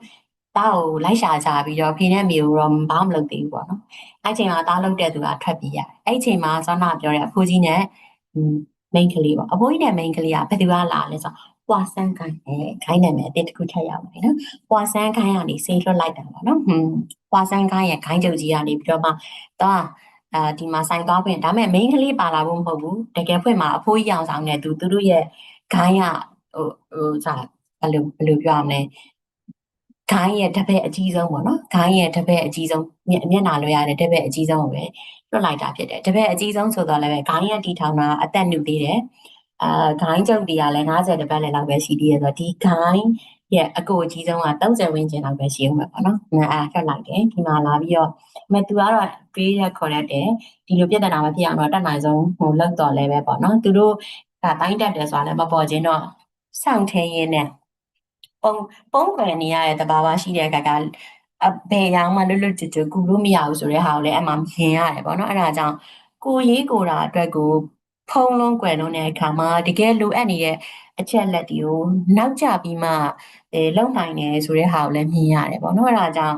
တားကိုလိုက်ရှာကြပြီးတော့ဖေနဲ့မေကိုတော့ဘာမှမလုပ်သေးဘူးပေါ့နော်အဲ့ချိန်မှာတားလုပ်တဲ့သူကထွက်ပြေးရတယ်အဲ့ချိန်မှာဇောနာပြောတဲ့အဖိုးကြီးနဲ့မိန်းကလေးပေါ့အဖိုးကြီးနဲ့မိန်းကလေးကဘယ်သူကလာလဲဆိုတော့ပွာဆန်းခိုင်းနဲ့ခိုင်းနာမည်အတစ်တစ်ခုထပ်ရပါတယ်နော်ပွာဆန်းခိုင်းကနေဆေးလွှတ်လိုက်တာပေါ့နော်ဟွန်းပွာဆန်းခိုင်းရဲ့ခိုင်းချုပ်ကြီးကနေပြီးတော့မှတော့အာဒီမှာဆိုင်သွားဖွင့်ဒါပေမဲ့ main ကလေးပါလာဖို့မဟုတ်ဘူးတကယ်ဖွင့်မှာအဖိုးကြီးအောင်ဆောင်နေသူသူတို့ရဲ့ခိုင်းကဟိုဟိုစာဘယ်လိုဘယ်လိုပြောရမလဲ ခိုင်းရဲ့တပည့်အကြီးဆုံးပေါ့နော်ခိုင်းရဲ့တပည့်အကြီးဆုံးမျက်နှာလွှဲရတဲ့တပည့်အကြီးဆုံးကိုပဲလွတ်လိုက်တာဖြစ်တယ်တပည့်အကြီးဆုံးဆိုတော့လည်းပဲခိုင်းရဲ့တီထောင်တာအသက်နုသေးတယ်အာဂိုင်းကျုပ်တွေကလည်း90တပတ်လည်းလောက်ပဲရှိသေးတယ်ဆိုတော့ဒီဂိုင်းရဲ့အကိုအကြီးဆုံးက30ဝန်းကျင်လောက်ပဲရှိဦးမှာပေါ့နော်။အဲအဲ့ထွက်လိုက်တယ်ဒီမှာလာပြီးတော့မသူကတော့တွေးရက်ခေါ်ရတယ်ဒီလိုပြဿနာမဖြစ်အောင်တော့တက်နိုင်ဆုံးဟိုလောက်တော်လဲပဲပေါ့နော်။သူတို့ကတိုင်းတက်တယ်ဆိုတာလည်းမပေါ်ခြင်းတော့စောင့်ထင်းရင်းနဲ့ ပုံပုံကွယ်နေရတဲ့တဘာဝရှိတဲ့အခါကအဘယ်ရောင်မှလွတ်လွတ်ကျွတ်ကျွတ်ကူလို့မရဘူးဆိုတဲ့ဟာကိုလည်းအမှမြင်ရတယ်ပေါ့နော်။အဲ့ဒါကြောင့်ကိုရေးကိုတာအတွက်ကိုဖုံးလုံးကွယ်လုံးတဲ့အခါမှာတကယ်လိုအပ်နေတဲ့အချက်လက်တွေကိုနောက်ကျပြီးမှအဲလုံနိုင်တယ်ဆိုတဲ့ဟာကိုလည်းမြင်ရတယ်ပေါ့နော်အဲ့ဒါကြောင့်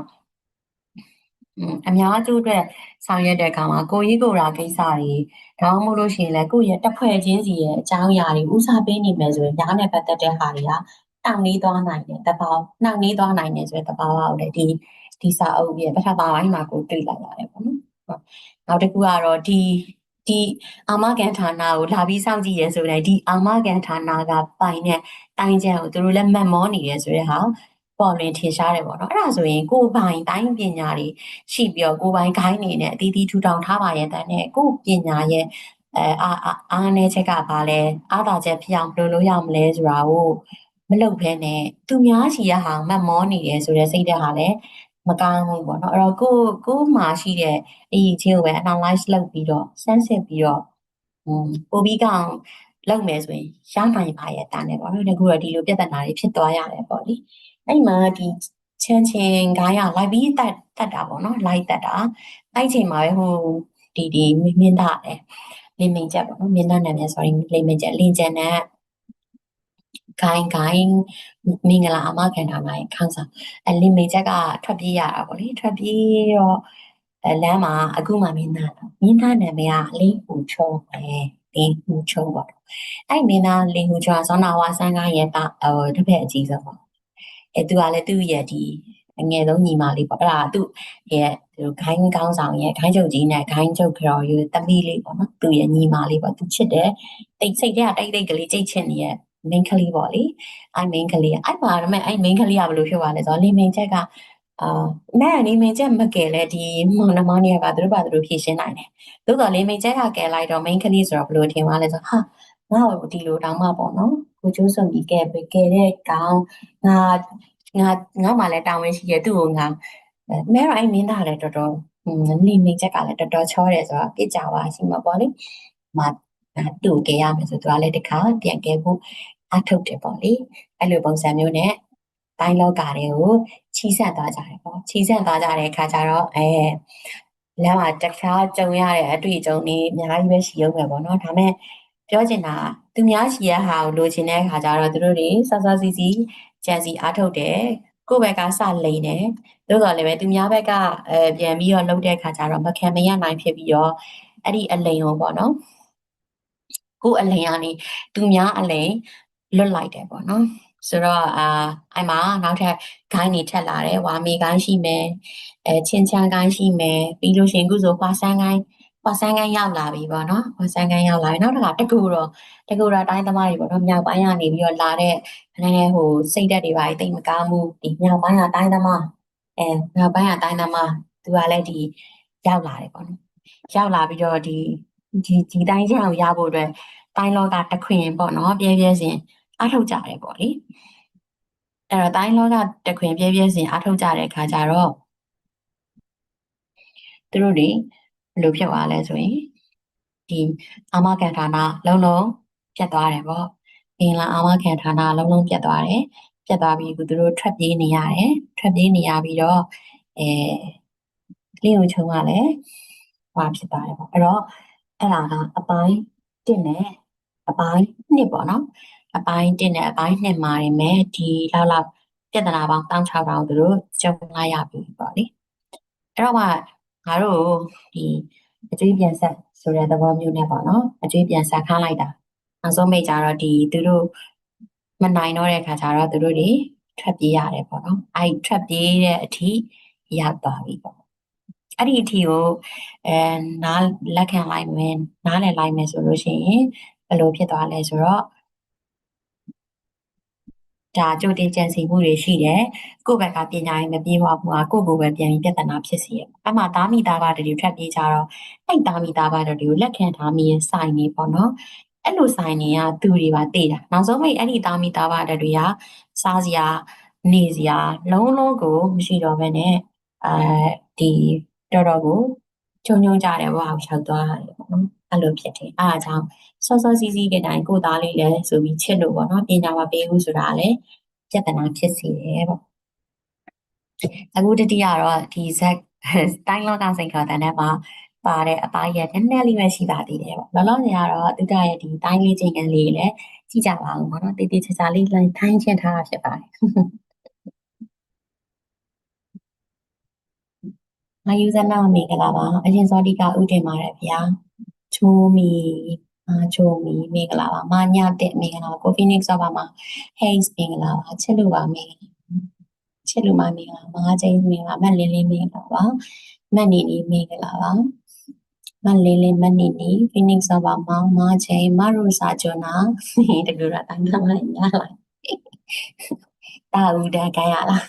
အများကျိုးအတွက်ဆောင်ရွက်တဲ့အခါမှာကိုကြီးကိုယ်ရာကိစ္စတွေဒါမှမဟုတ်လို့ရှိရင်လည်းကိုယ့်ရဲ့တစ်ဖွဲ့ချင်းစီရဲ့အကြောင်းအရာတွေဦးစားပေးနေမယ်ဆိုရင်ညားနဲ့ပတ်သက်တဲ့ဟာတွေက တောင်းနေသွားနိုင်တယ်တပေါင်းနှောက်နေသွားနိုင်တယ်ဆိုတဲ့တပေါင်းကိုလည်းဒီဒီစာအုပ်ရဲ့ပထမပိုင်းမှာကိုတွေ့လိုက်ရတယ်ပေါ့နော်ဟုတ်နောက်တစ်ခုကတော့ဒီဒီအာမခံဌာနကိုလာပြီးစောင့်ကြည့်ရဲဆိုတဲ့ဒီအာမခံဌာနကပိုင်တဲ့တိုင်းကျန်ကိုသူတို့လည်းမတ်မောနေရဲဆိုတဲ့ဟာပေါ်လွင်ထင်ရှားတယ်ပေါ့နော်အဲ့ဒါဆိုရင်ကိုယ်ပိုင်တိုင်းပညာတွေရှိပြီးတော့ကိုယ်ပိုင်ခိုင်းနေနဲ့အတီးတီးထူထောင်ထားပါရဲ့တန်းနဲ့ကိုယ်ပညာရဲ့အဲအာအားနေချက်ကဘာလဲအားသာချက်ဖြစ်အောင်ဘယ်လိုလုပ်ရမလဲဆိုတာကို မလုပ်ဘဲနဲ့သူများရှိရဟာမတ်မောနေရဲဆိုတဲ့စိတ်ဓာတ်ဟာလည်းမကောင်းဘူးပေါ့နော်အဲ့တော့ကိုကိုမှရှိတဲ့အရေးချင်းကိုပဲ analyze လုပ်ပြီးတော့စမ်းစစ်ပြီးတော့ဟိုပိုပြီးကောင်လုပ်မယ်ဆိုရင်ရနိုင်ပါရဲ့တာနဲ့ပေါ့နော်တကူတော့ဒီလိုပြဿနာတွေဖြစ်သွားရတယ်ပေါ့လေအဲ့မှာဒီချမ်းချင်းဂိုင်းကလိုက်ပြီးတက်တက်တာပေါ့နော်လိုက်တက်တာအဲ့ချိန်မှာပဲဟိုဒီဒီမင်းသားလေလင်းမင်းချက်ပေါ့နော်မင်းသားနာမည် sorry လင်းမင်းချက်လင်းချက်နဲ့ ဂိုင်းဂိုင်းမင်္ဂလာအမခံထားနိုင်ခန်းစားအလင်းမေချက်ကထွက်ပြေးရတာပေါ့လေထွက်ပြေးတော့အဲလမ်းမှာအခုမှမင်းသားမင်းသားနာမည်ကလေးဟူချုံပဲလေးဟူချုံပေါ့အဲ့မင်းသားလေးဟူချုံဇောနာဝါဆန်းကားရဲ့တာဟိုတစ်ဖက်အကြီးဆုံးပေါ့အဲသူကလည်းသူ့ရဲ့ဒီအငယ်ဆုံးညီမလေးပေါ့အဲ့ဒါသူ့ရဲ့သူဂိုင်းကောင်းဆောင်ရဲ့ဂိုင်းချုပ်ကြီးနဲ့ဂိုင်းချုပ်ကြော်ယူတမီးလေးပေါ့နော်သူ့ရဲ့ညီမလေးပေါ့သူချစ်တယ်တိတ်စိတ်ထဲကတိတ်တိတ်ကလေးကြိတ်ချင်နေရဲ့ main ကလေးပေါ့လေအဲ့ main ကလေးအဲ့ပါတော့မဲ့အဲ့ main ကလေးကဘယ်လိုဖြစ်သွားလဲဆိုတော့လီမင်ချက်ကအာနဲ့လီမင်ချက်မကယ်လဲဒီမောင်နှမနေကသူတို့ဘာသူတို့ဖြည့်ရှင်းနိုင်တယ်သို့တော်လီမင်ချက်ကကယ်လိုက်တော့ main ကလေးဆိုတော့ဘယ်လိုထင်သွားလဲဆိုဟာငါ့ကိုဒီလိုတောင်းမှပေါ့နော်ကိုကျိုးစုံပြီးကယ်ပဲကယ်တဲ့ကောင်ငါငါငါမှလည်းတောင်းဝင်ရှိရသူ့ကိုငါမဲတော့အဲ့မင်းသားလည်းတော်တော်လီမင်ချက်ကလည်းတော်တော်ချောတယ်ဆိုတော့ပြစ်ကြပါရှိမှာပေါ့လေမတူကဲရမယ်ဆိုသူကလည်းတခါပြန်ကဲဖို့ အထုတ်တယ်ပေါ့လေအဲ့လိုပုံစံမျိုးနဲ့တိုင်းလောကတွေကိုချီးဆက်သွားကြတယ်ပေါ့ချီးဆက်သွားကြတဲ့အခါကျတော့အဲလမ်းမှာတခြားကြုံရတဲ့အတွေ့အကြုံတွေအများကြီးပဲရှိရုံပဲပေါ့နော်ဒါမဲ့ပြောချင်တာသူများရှိရဟာကိုလိုချင်တဲ့အခါကျတော့သူတို့တွေစစစီစီကြံစီအားထုတ်တယ်ကိုယ့်ဘက်ကစလိန်တယ်သို့တော်လည်းပဲသူများဘက်ကအဲပြန်ပြီးတော့လုပ်တဲ့အခါကျတော့မခံမရနိုင်ဖြစ်ပြီးတော့အဲ့ဒီအလိန်ကိုပေါ့နော်ကိုယ်အလိန်ကနေသူများအလိန် လွတ်လိုက်တယ်ပေါ့နော်ဆိုတော့အာအဲ့မှာနောက်ထပ်ဂိုင်းတွေထက်လာတယ်ဝါမီဂိုင်းရှိမယ်အဲချင်းချန်ဂိုင်းရှိမယ်ပြီးလို့ရှိရင်ခုဆိုပွာဆန်းဂိုင်းပွာဆန်းဂိုင်းရောက်လာပြီပေါ့နော်ပွာဆန်းဂိုင်းရောက်လာပြီနောက်တစ်ခါတကူတော့တကူတော့တိုင်းသမားတွေပေါ့နော်မြောက်ပိုင်းကနေပြီးတော့လာတဲ့နည်းနည်းဟိုစိတ်ဓာတ်တွေပါတိတ်မကားမှုဒီမြောက်ပိုင်းကတိုင်းသမားအဲမြောက်ပိုင်းကတိုင်းသမားသူကလည်းဒီရောက်လာတယ်ပေါ့နော်ရောက်လာပြီးတော့ဒီဒီဒီတိုင်းချောင်ရဖို့အတွက်တိုင်းလောကတခွင်ပေါ့နော်ပြဲပြဲစဉ် အားထုတ်ကြတယ်ပေါ့လေအဲ့တော့တိုင်းလောကတခွင်ပြဲပြဲစဉ်အားထုတ်ကြတဲ့အခါကျတော့သူတို့တွေဘယ်လိုဖြစ်သွားလဲဆိုရင်ဒီအာမခံဌာနလုံးလုံးပြတ်သွားတယ်ပေါ့အင်္ဂလာအာမခံဌာနလုံးလုံးပြတ်သွားတယ်ပြတ်သွားပြီးသူတို့ထွက်ပြေးနေရတယ်ထွက်ပြေးနေရပြီးတော့အဲလင်းုံချုံကလည်းဟွာဖြစ်သွားတယ်ပေါ့အဲ့တော့အဲ့ဒါကအပိုင်း1နဲ့အပိုင်း2ပေါ့နော် အပိုင်း1နဲ့အပိုင်း2မှာနေမယ်ဒီလောက်လောက်ပြဿနာပေါင်း16000သူတို့ကြုံလာရပြီပေါ့လေအဲ့တော့မှငါတို့ဒီအကျွေးပြန်ဆက်ဆိုတဲ့သဘောမျိုးနဲ့ပေါ့နော်အကျွေးပြန်ဆက်ခန်းလိုက်တာနောက်ဆုံးမိတ်ကြတော့ဒီသူတို့မနိုင်တော့တဲ့ခါကျတော့သူတို့တွေထွက်ပြေးရတယ်ပေါ့နော်အဲ့ထွက်ပြေးတဲ့အထိရောက်သွားပြီပေါ့အဲ့ဒီအထိကိုအဲနားလက်ခံလိုက်မယ်နားလည်လိုက်မယ်ဆိုလို့ရှိရင်ဘယ်လိုဖြစ်သွားလဲဆိုတော့ ဒါကြိုတင်ကြံစည်မှုတွေရှိတယ်ကိုယ့်ဘက်ကပညာရေးမပြေဝဘူးဟာကိုယ့်ကိုယ်ပဲပြန်ပြီးပြဿနာဖြစ်စီရအမှသားမိသားပါတွေထွက်ပြေးကြတော့အဲ့သားမိသားပါတွေကိုလက်ခံထားမိရင်စိုင်နေပေါ့နော်အဲ့လိုဆိုင်နေကသူတွေပါတည်တာနောက်ဆုံးမိတ်အဲ့ဒီသားမိသားပါတွေကစားစရာနေစရာလုံးလုံးကိုမရှိတော့ဘဲနဲ့အဲဒီတော်တော်ကို ချုံချုံကြတဲ့ဘဝကိုရောက်သွားတယ်ပေါ့နော်အဲ့လိုဖြစ်တယ်အားအကြောင်းစောစောစီးစီးကတိုင်းကိုသားလေးလည်းဆိုပြီးချစ်လို့ပေါ့နော်ပညာမပေးဘူးဆိုတာလည်းပြဿနာဖြစ်စေတယ်ပေါ့အခုတတိယတော့ဒီဇက်တိုင်းလောကစိတ်ခေါ်တဲ့ထဲမှာပါတဲ့အပိုင်းရဲ့နည်းနည်းလေးပဲရှိပါသေးတယ်ပေါ့လောလောဆယ်ကတော့သူတရဲ့ဒီတိုင်းလေးချင်းကလေးလည်းကြည့်ကြပါဦးပေါ့နော်တေးသေးချာချာလေးလိုက်ထိုင်းချင်းထားတာဖြစ်ပါတယ် မယူဇနာမင်္ဂလာပါအရင်စောတိကဥတင်ပါတယ်ဗျာချိုးမီအာချိုးမီမင်္ဂလာပါမာညာတက်မင်္ဂလာပါကိုဖီနစ်ဆောပါမှာ Hayes မင်္ဂလာပါချစ်လို့ပါမင်္ဂလာချစ်လို့မမင်္ဂလာမာချင်းမင်္ဂလာမက်လင်းလေးမင်္ဂလာပါမက်နီနီမင်္ဂလာပါမက်လင်းလေးမက်နီနီ Phoenix ဆောပါမောင်မာချင်းမရူစာဂျွနာတကူရတိုင်းလာရလာတာဦးတန်ခိုင်းရလား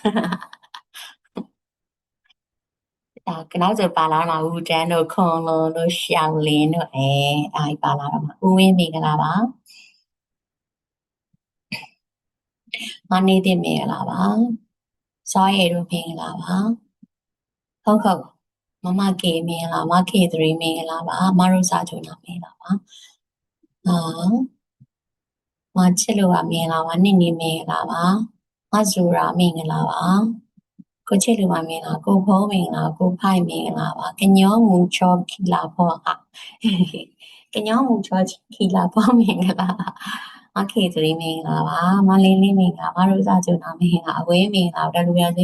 ဒါကနောက်ဆိုပါလာမှာဦးတန်းတို့ခွန်လုံးတို့ရှောင်းလင်းတို့အဲအားပါလာတော့မှာဦးဝင်းမင်္ဂလာပါမနေတဲ့မင်္ဂလာပါစောရဲတို့မင်္ဂလာပါဟုတ်ဟုတ်မမကေမင်္ဂလာမကေ3မင်္ဂလာပါမရိုစာချုံနာမင်္ဂလာပါအာမချစ်လို့ပါမင်္ဂလာပါနင့်နေမင်္ဂလာပါမဇူရာမင်္ဂလာပါ ကိုချစ်လူမမင်္ဂလာကိုဖုံးမင်္ဂလာကိုဖိုင်မင်္ဂလာပါကညောမူချောခီလာဖောဟာကညောမူချောခီလာဖောမင်္ဂလာမခေသရီမင်္ဂလာပါမလေးလေးမင်္ဂလာမရိုးစာကျုံနာမင်္ဂလာအဝေးမင်္ဂလာတလူရသိ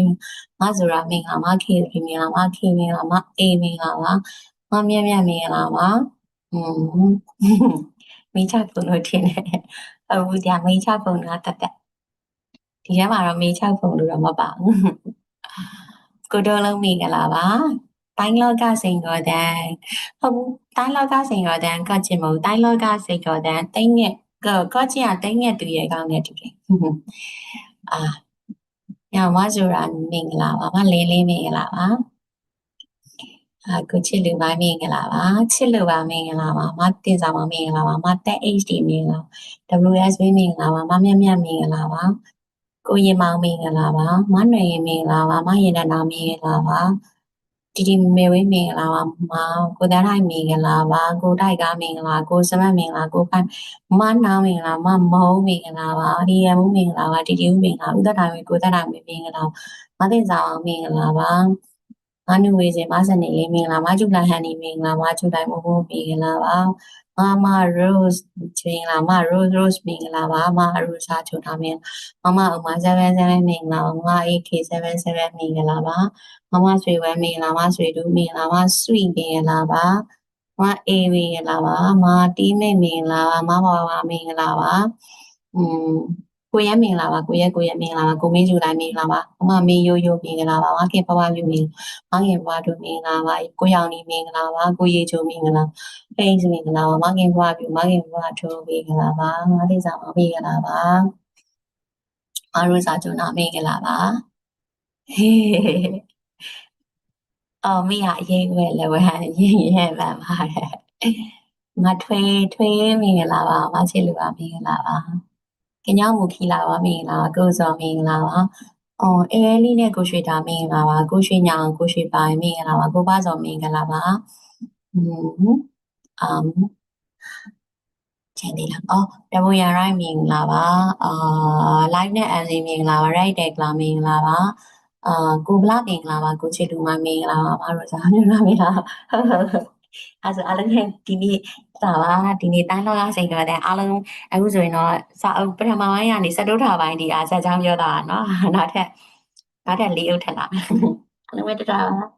မဇူရာမင်္ဂလာမခေသရီမင်္ဂလာမခေမင်္ဂလာမအေမင်္ဂလာပါမမြတ်မြတ်မင်္ဂလာပါอืมမိချပုံလို့ထင်တယ်အခုကြာမိချပုံကတက်တက်ဒီထဲမှာတော့မိချပုံလို့တော့မပါဘူး ကိုတော်လုံးမင်္ဂလာပါတိုင်းလောကစိန်တော်တန်ဟုတ်ဘူးတိုင်းလောကစိန်တော်တန်ကချင်မဟုတ်တိုင်းလောကစိန်တော်တန်တိတ်ငက်ကောကောချင်ကတိတ်ငက်သူရဲ့ကောင်းနဲ့တူတယ်အာညမဆိုတာမင်္ဂလာပါမလေးလေးမင်္ဂလာပါအာကိုချစ်လူပါမင်္ဂလာပါချစ်လူပါမင်္ဂလာပါမတင်စားပါမင်္ဂလာပါမတက် HD မင်္ဂလာ WS မင်္ဂလာပါမမြတ်မြတ်မင်္ဂလာပါ ကိုရင်မောင်မင်္ဂလာပါမနွေရင်မင်္ဂလာပါမရင်တနာမင်္ဂလာပါတီတီမေဝင်းမင်္ဂလာပါမကိုတန်းထိုင်မင်္ဂလာပါကိုတိုက်ကမင်္ဂလာကိုစမတ်မင်္ဂလာကိုဖိုင်မနာမင်္ဂလာမမုံမင်္ဂလာပါဒီရမှုမင်္ဂလာပါတီတီဦးမင်္ဂလာဦးသက်တိုင်ကိုသက်တိုင်မင်္ဂလာမသိစာအောင်မင်္ဂလာပါ မနုဝေစင်မဆန်နေလေးမင်္ဂလာမကျူလိုက်ဟန်နေမင်္ဂလာမကျူလိုက်မဟုတ်မင်္ဂလာပါမမ rose ချင်းလာမ rose rose မင်္ဂလာပါမ rose စာချုံထားမင်မမဥမာ77မင်္ဂလာပါမ AK77 မင်္ဂလာပါမမဆွေဝဲမင်္ဂလာပါဆွေတူမင်္ဂလာပါ sweet မင်္ဂလာပါမအေးမင်္ဂလာပါမတီးမိတ်မင်္ဂလာပါမဘာဘာမင်္ဂလာပါอืม ကိုရဲမင်္ဂလာပါကိုရဲကိုရဲမင်္ဂလာပါကိုမင်းကျူလိုက်မင်္ဂလာပါအမမင်းရိုးရိုးမင်္ဂလာပါမခင်ဘဝပြုမင်မခင်ဘဝတို့မင်္ဂလာပါကိုရောင်နေမင်္ဂလာပါကိုရေချိုမင်္ဂလာဖိန်းစမင်္ဂလာပါမခင်ဘဝပြုမခင်ဘဝတို့မင်္ဂလာပါငါးလေးစားမမင်္ဂလာပါမရိုးစာကျုံနာမင်္ဂလာပါဟေးအော်မိဟာရေးဝဲလည်းဝဲရေးရဲမှန်ပါတယ်မထွေးထွေးမင်္ဂလာပါမချစ်လူပါမင်္ဂလာပါ ကညောင်မူခီလာပါမင်္ဂလာကိုစောမင်္ဂလာပါအော်အဲလေးနဲ့ကိုရွှေတာမင်္ဂလာပါကိုရွှေညောင်ကိုရွှေပိုင်မင်္ဂလာပါကိုပါစောမင်္ဂလာပါอืมအမ်ချင်းလေးလားအော်တဘိုရရိုင်းမင်္ဂလာပါအာ live နဲ့ MC မင်္ဂလာပါ right တက်လာမင်္ဂလာပါအာကိုဗလာမင်္ဂလာပါကိုချီလူမမင်္ဂလာပါမရိုဇာမင်္ဂလာမင်္ဂလာ အဲဆိုအားလုံးဒီနေ့ဒါပါဒီနေ့တိုင်းလောကစိန်တော်တဲ့အားလုံးအခုဆိုရင်တော့စာအုပ်ပထမပိုင်းကနေစတုထာပိုင်းဒီအားဆက်ချောင်းပြောတာเนาะနောက်ထပ်နောက်ထပ်လေးအုပ်ထက်လာအားလုံးပဲတတာပါ